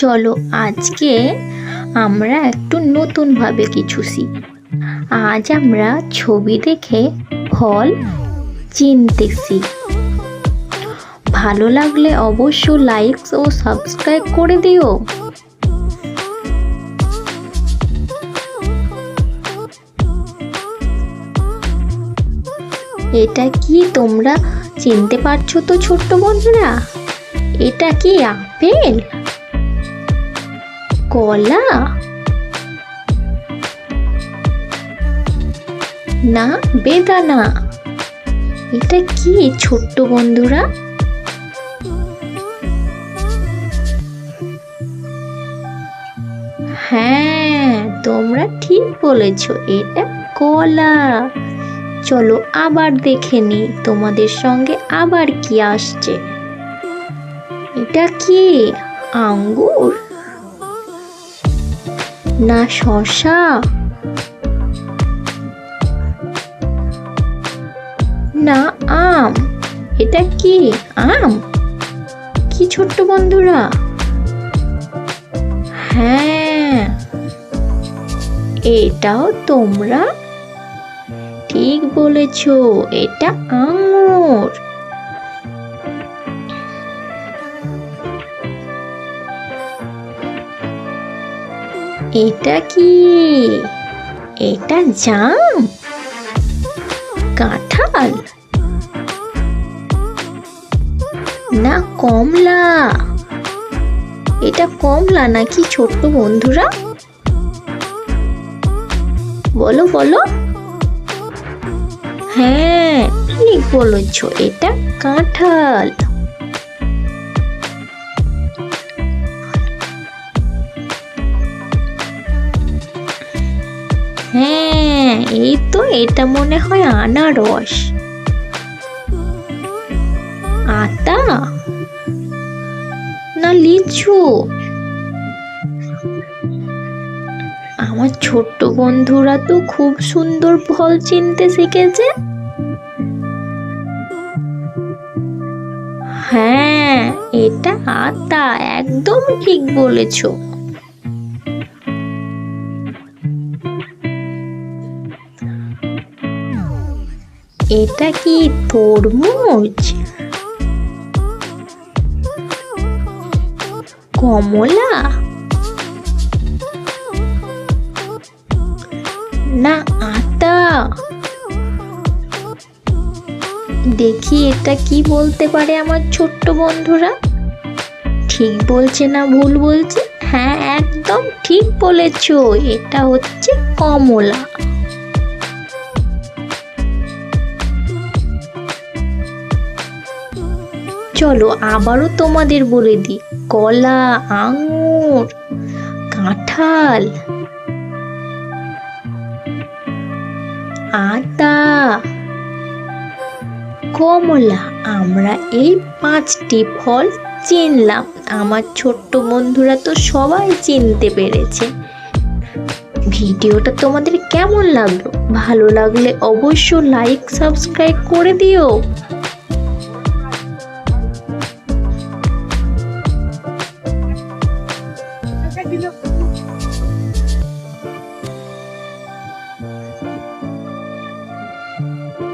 চলো, আজকে আমরা একটু নতুনভাবে কিছু শিখি আজ আমরা ছবি দেখে ফল চিনতেছি ভালো লাগলে অবশ্য লাইক ও সাবস্ক্রাইব করে দিও। এটা কি তোমরা চিনতে পারছ তো ছোট্ট বন্ধুরা? এটা কি আপেল? কলা? না, বেদানা। এটা কি ছোট্ট বন্ধুরা? হ্যাঁ তোমরা ঠিক বলেছ, এটা কলা। চলো আবার দেখে নি তোমাদের সঙ্গে আবার কি আসছে। এটা কি? আঙ্গুর? না শশা? না আম। এটা কি? আম? কি ছোট্ট বন্ধুরা? হ্যাঁ। এটাও তোমরা? ঠিক বলেছ, এটা আঙুর। এটা কি? এটা জাম? কাঁঠাল? না, কমলা। এটা কমলা নাকি ছোট্ট বন্ধুরা? বলো বলো। হ্যাঁ ঠিক বলেছ। এটা কাঁঠাল। হ্যাঁ এই তো এটা মনে হয় আনারস। আতা? না, লিচু। আমার ছোট্ট বন্ধুরা তো খুব সুন্দর ফল চিনতে শিখেছে। হ্যাঁ এটা আতা, একদম ঠিক বলেছ। এটা কি তরমুজ? কমলা? না, আতা। দেখি এটা কি বলতে পারে আমার ছোট্ট বন্ধুরা? ঠিক বলছে না ভুল বলছে? হ্যাঁ একদম ঠিক বলেছ। এটা হচ্ছে কমলা। চলো আবারও তোমাদের বলে দিই কলা, আঙুর, কাঁঠাল আতা কমলা। আমরা এই পাঁচটি ফল চিনলাম। আমার ছোট্ট বন্ধুরা তো সবাই চিনতে পেরেছে। ভিডিওটা তোমাদের কেমন লাগল? ভালো লাগলে অবশ্য লাইক সাবস্ক্রাইব করে দিও। Maybe not.